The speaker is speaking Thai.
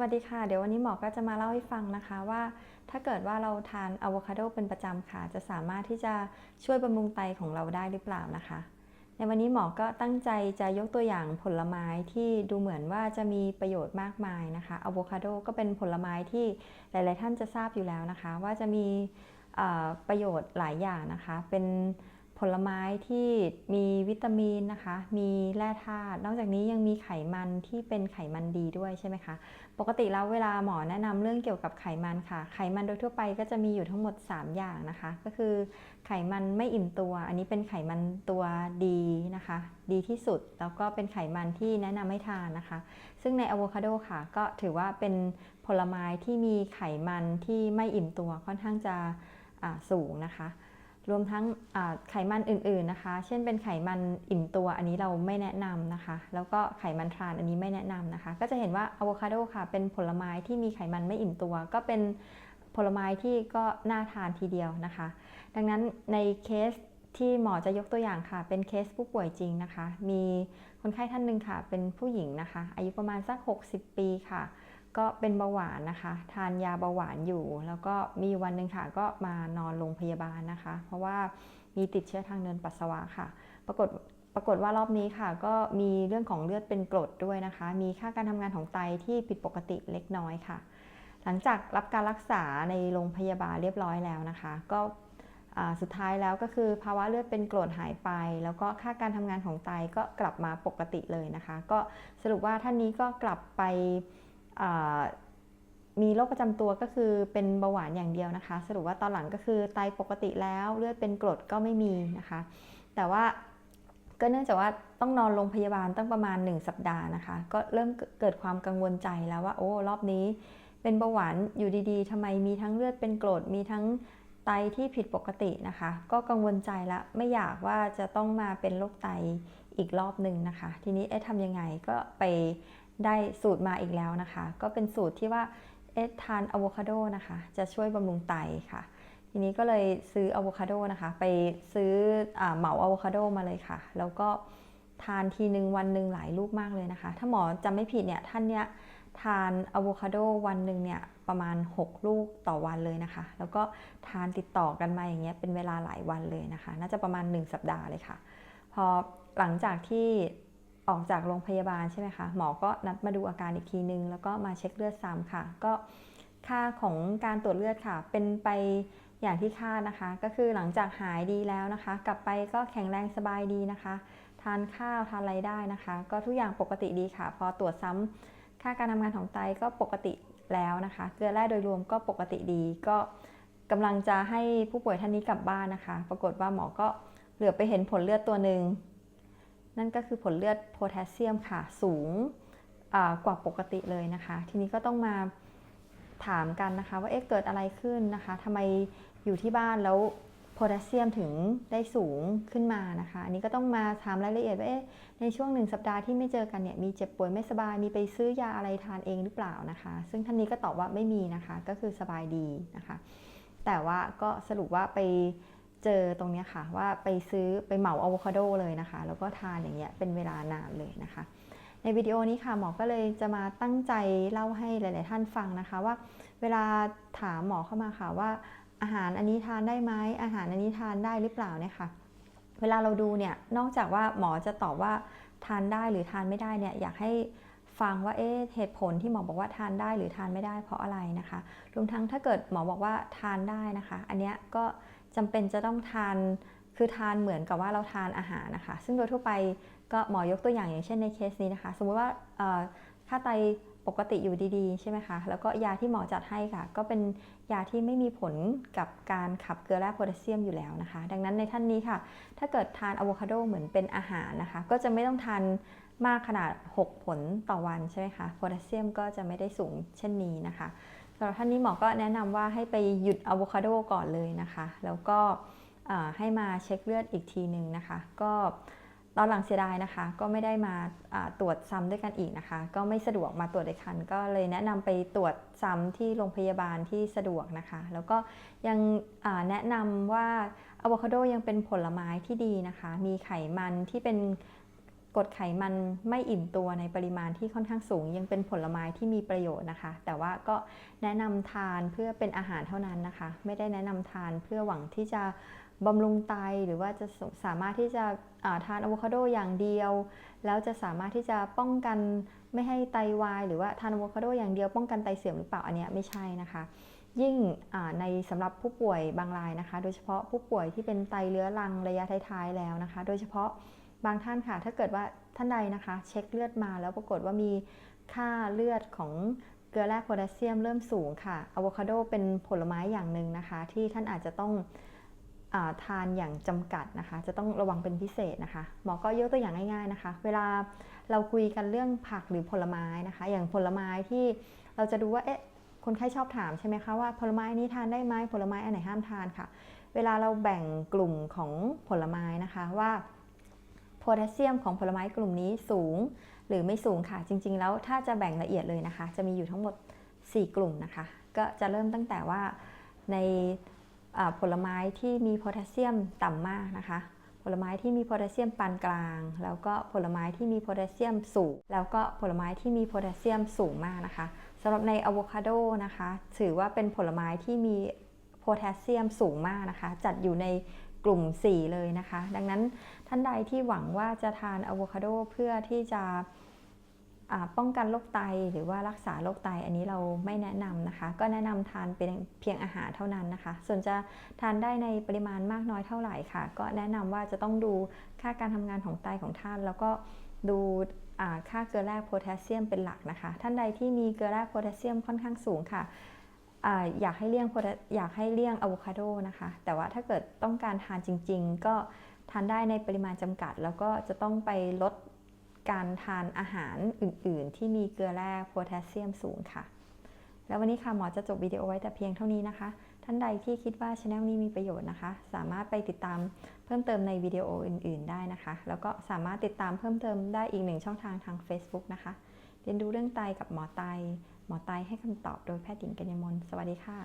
วัสดีค่ะ เดี๋ยววันนี้หมอก็จะมาเล่าให้ฟังนะคะว่าถ้าเกิดว่าเราทานอะโวคาโดเป็นประจำค่ะ จะสามารถที่จะช่วยบำรุงไตของเราได้หรือเปล่านะคะ ในวันนี้หมอก็ตั้งใจจะยกตัวอย่างผลไม้ที่ดูเหมือนว่าจะมีประโยชน์มากมายนะคะอะโวคาโดก็เป็นผลไม้ที่หลาย ๆ ท่านจะทราบอยู่แล้วนะคะ ว่าจะมีประโยชน์หลายอย่างนะคะ เป็น ผลไม้ที่มีวิตามินนะคะ มีแร่ธาตุ นอกจากนี้ยังมีไขมันที่เป็นไขมันดีด้วยใช่ไหมคะ ปกติแล้วเวลาหมอแนะนำเรื่องเกี่ยวกับไขมันค่ะ ไขมันโดยทั่วไปก็จะมีอยู่ทั้งหมด 3 อย่างนะคะ ก็คือไขมันไม่อิ่มตัว อันนี้เป็นไขมันตัวดีนะคะ ดีที่สุด แล้วก็เป็นไขมันที่แนะนำให้ทานนะคะ ซึ่งในอะโวคาโดค่ะ ก็ถือว่าเป็นผลไม้ที่มีไขมันที่ไม่อิ่มตัวค่อนข้างจะสูงนะคะ รวมทั้งไขมันอื่นๆนะคะ เช่นเป็นไขมันอิ่มตัวอันนี้เราไม่แนะนำนะคะ แล้วก็ไขมันทรานอันนี้ไม่แนะนำนะคะ ก็จะเห็นว่าอะโวคาโดค่ะ เป็นผลไม้ที่มีไขมันไม่อิ่มตัว ก็เป็นผลไม้ที่ก็น่าทานทีเดียวนะคะ ดังนั้นในเคสที่หมอจะยกตัวอย่างค่ะ เป็นเคสผู้ป่วยจริงนะคะ มีคนไข้ท่านหนึ่งค่ะ เป็นผู้หญิงนะคะ อายุประมาณสัก 60 ปีค่ะ ก็เป็นเบาหวานนะคะ ทานยาเบาหวานอยู่ แล้วก็มีวันหนึ่งค่ะก็มานอนโรงพยาบาลนะคะ เพราะว่ามีติดเชื้อทางเดินปัสสาวะค่ะ ปรากฏปรากฏว่ารอบนี้ค่ะ ก็มีเรื่องของเลือดเป็นกรดด้วยนะคะ มีค่าการทำงานของไตที่ผิดปกติเล็กน้อยค่ะ หลังจากรับการรักษาในโรงพยาบาลเรียบร้อยแล้วนะคะ ก็สุดท้ายแล้วก็คือภาวะเลือดเป็นกรดหายไป แล้วก็ค่าการทำงานของไตก็กลับมาปกติเลยนะคะ ก็สรุปว่าท่านนี้ก็กลับไป มีโรคประจำตัวก็คือเป็นเบาหวานอย่างเดียวนะคะ สรุปว่าตอนหลังก็คือไตปกติแล้วเลือดเป็นกรดก็ไม่มีนะคะ แต่ว่าก็เนื่องจากว่าต้องนอนโรงพยาบาลตั้งประมาณ 1 สัปดาห์นะคะ ก็เริ่มเกิดความกังวลใจแล้วว่าโอ้รอบนี้ เป็นเบาหวานอยู่ดีๆทำไมมีทั้งเลือดเป็นกรดมีทั้งไตที่ผิดปกตินะคะ ก็กังวลใจละไม่อยากว่าจะต้องมาเป็นโรคไตอีกรอบหนึ่งนะคะ ทีนี้เอ๊ะทำยังไงก็ไป ได้สูตรมาอีกแล้วนะคะ ก็เป็นสูตรที่ว่าเอ๊ะทานอะโวคาโดนะคะ จะช่วยบำรุงไตค่ะ ทีนี้ก็เลยซื้ออะโวคาโดนะคะ ไปซื้ออเหมาอะโวคาโดมาเลยค่ะ แล้วก็ทานทีหนึ่งวันหนึ่งหลายลูกมากเลยนะคะ ถ้าหมอจำไม่ผิดเนี่ยท่านเนี้ยทานอะโวคาโดวันหนึ่งเนี่ยประมาณ 6 ลูกต่อวันเลยนะคะ แล้วก็ทานติดต่อกันมาอย่างเงี้ยเป็นเวลาหลายวันเลยนะคะ น่าจะประมาณ 1 สัปดาห์เลยค่ะ พอหลังจากที่ ออกจากโรงพยาบาลใช่ไหมคะหมอก็นัดมาดูอาการอีกทีนึง แล้วก็มาเช็คเลือดซ้ำค่ะ ก็ค่าของการตรวจเลือดค่ะ เป็นไปอย่างที่คาดนะคะ ก็คือหลังจากหายดีแล้วนะคะ กลับไปก็แข็งแรงสบายดีนะคะ ทานข้าวทานอะไรได้นะคะ ก็ทุกอย่างปกติดีค่ะ พอตรวจซ้ำค่าการทำงานของไตก็ปกติแล้วนะคะ เกลือแร่โดยรวมก็ปกติดีก็กำลังจะให้ผู้ป่วยท่านนี้กลับบ้านนะคะ ปรากฏว่าหมอก็เหลือไปเห็นผลเลือดตัวหนึ่ง นั่นก็คือผลเลือดโพแทสเซียมค่ะสูงกว่าปกติเลยนะคะ ทีนี้ก็ต้องมาถามกันนะคะ ว่าเอ๊ะเกิดอะไรขึ้นนะคะทำไมอยู่ที่บ้านแล้วโพแทสเซียมถึงได้สูงขึ้นมานะคะ อันนี้ก็ต้องมาถามรายละเอียดว่าเอ๊ะในช่วงหนึ่งสัปดาห์ที่ไม่เจอกันเนี่ยมีเจ็บป่วยไม่สบายมีไปซื้อยาอะไรทานเองหรือเปล่านะคะ ซึ่งท่านนี้ก็ตอบว่าไม่มีนะคะ ก็คือสบายดีนะคะ แต่ว่าก็สรุปว่าไป เจอตรงนี้ค่ะว่าไปซื้อไปเหมาอะโวคาโดเลยนะคะ แล้วก็ทานอย่างเงี้ยเป็นเวลานานเลยนะคะ ในวิดีโอนี้ค่ะหมอก็เลยจะมาตั้งใจเล่าให้หลาย ๆ ท่านฟังนะคะว่า เวลาถามหมอเข้ามาค่ะว่า อาหารอันนี้ทานได้ไหมอาหารอันนี้ทานได้หรือเปล่าเนี่ยค่ะเวลาเราดูเนี่ยนอกจากว่าหมอจะตอบว่าทานได้หรือทานไม่ได้เนี่ยอยากให้ฟังว่าเอ๊ะเหตุผลที่หมอบอกว่าทานได้หรือทานไม่ได้เพราะอะไรนะคะ รวมทั้งถ้าเกิดหมอบอกว่าทานได้นะคะ อันเนี้ยก็ จำเป็นจะต้องทานคือทานเหมือนกับว่าเราทานอาหารนะคะ ซึ่งโดยทั่วไปก็หมอยกตัวอย่างอย่างเช่นในเคสนี้นะคะ สมมุติว่าค่าไตปกติอยู่ดีๆ ใช่ไหมคะ แล้วก็ยาที่หมอจัดให้ค่ะ ก็เป็นยาที่ไม่มีผลกับการขับเกลือแร่โพแทสเซียมอยู่แล้วนะคะ ดังนั้นในท่านนี้ค่ะ ถ้าเกิดทานอะโวคาโดเหมือนเป็นอาหารนะคะ ก็จะไม่ต้องทานมากขนาด 6 ผลต่อวันใช่ไหมคะ โพแทสเซียมก็จะไม่ได้สูงเช่นนี้นะคะ สำหรับท่านนี้หมอก็แนะนำว่าให้ไปหยุดอะโวคาโดก่อนเลยนะคะ แล้วก็ให้มาเช็คเลือดอีกทีหนึ่งนะคะ ก็ตอนหลังเสียดายนะคะ ก็ไม่ได้มาตรวจซ้ำด้วยกันอีกนะคะ ก็ไม่สะดวกมาตรวจด้วยกัน ก็เลยแนะนำไปตรวจซ้ำที่โรงพยาบาลที่สะดวกนะคะ แล้วก็ยังแนะนำว่าอะโวคาโดยังเป็นผลไม้ที่ดีนะคะ มีไขมันที่เป็น กรดไขมันไม่อิ่มตัวในปริมาณที่ค่อนข้างสูง ยังเป็นผลไม้ที่มีประโยชน์นะคะ แต่ว่าก็แนะนำทานเพื่อเป็นอาหารเท่านั้นนะคะ ไม่ได้แนะนำทานเพื่อหวังที่จะบำรุงไตหรือว่าจะสามารถที่จะาทานอะโวคาโดอย่างเดียว แล้วจะสามารถที่จะป้องกันไม่ให้ไตวาย หรือว่าทานอะโวคาโดอย่างเดียวป้องกันไตเสื่อมหรือเปล่าอันนี้ไม่ใช่นะคะ ยิ่งในสำหรับผู้ป่วยบางรายนะคะ โดยเฉพาะผู้ป่วยที่เป็นไตเรื้อรังระยะท้ายๆแล้วนะคะ โดยเฉพาะ บางท่านค่ะ ถ้าเกิดว่าท่านใดนะคะ เช็คเลือดมาแล้วปรากฏว่ามีค่าเลือดของเกลือแร่โพแทสเซียมเริ่มสูงค่ะอะโวคาโดเป็นผลไม้อย่างหนึ่งนะคะ ที่ท่านอาจจะต้องอาทานอย่างจำกัดนะคะ จะต้องระวังเป็นพิเศษนะคะหมอก็ยกตัวอย่างง่ายๆนะคะ เวลาเราคุยกันเรื่องผักหรือผลไม้นะคะ อย่างผลไม้ที่เราจะดูว่าเอ๊ะคนไข้ชอบถามใช่ไหมคะว่าผลไม้นี้ทานได้ไหมผลไม้อันไหนห้ามทานค่ะ เวลาเราแบ่งกลุ่มของผลไม้นะคะว่า โพแทสเซียมของผลไม้กลุ่มนี้สูงหรือไม่สูงค่ะ จริง ๆ แล้วถ้าจะแบ่งละเอียดเลยนะคะ จะมีอยู่ทั้งหมด 4 กลุ่มนะคะ ก็จะเริ่มตั้งแต่ว่าในผลไม้ที่มีโพแทสเซียมต่ำมากนะคะ ผลไม้ที่มีโพแทสเซียมปานกลาง แล้วก็ผลไม้ที่มีโพแทสเซียมสูง แล้วก็ผลไม้ที่มีโพแทสเซียมสูงมากนะคะสำหรับในอะโวคาโดนะคะ ถือว่าเป็นผลไม้ที่มีโพแทสเซียมสูงมากนะคะ จัดอยู่ในกลุ่ม 4 เลยนะคะ ดังนั้น ท่านใดที่หวังว่าจะทานอะโวคาโดเพื่อที่จะป้องกันโรคไตหรือว่ารักษาโรคไตอันนี้เราไม่แนะนำนะคะ ก็แนะนำทานเป็นเพียงอาหารเท่านั้นนะคะ ส่วนจะทานได้ในปริมาณมากน้อยเท่าไหร่ค่ะ ก็แนะนำว่าจะต้องดูค่าการทำงานของไตของท่าน แล้วก็ดูค่าเกลือแร่โพแทสเซียมเป็นหลักนะคะ ท่านใดที่มีเกลือแร่โพแทสเซียมค่อนข้างสูงค่ะอยากให้เลี่ยงอยากให้เลี่ยงอะโวคาโดนะคะ แต่ว่าถ้าเกิดต้องการทานจริง ๆ ก็ ทานได้ในปริมาณจำกัด แล้วก็จะต้องไปลดการทานอาหารอื่น ๆ ที่มีเกลือแร่โพแทสเซียมสูงค่ะ แล้ววันนี้ค่ะหมอจะจบวิดีโอไว้แต่เพียงเท่านี้นะคะ ท่านใดที่คิดว่าช anel นี้มีประโยชน์นะคะ สามารถไปติดตามเพิ่มเติมในวิดีโออื่น ๆ ได้นะคะ แล้วก็สามารถติดตามเพิ่มเติมได้อีกหนึ่งช่องทางทาง Facebook นะคะ เรียนรู้เรื่องไตกับหมอไต หมอไตให้คำตอบโดยแพทย์หญิงกัญญมลสวัสดีค่ะ